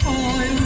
คอย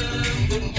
wouldn't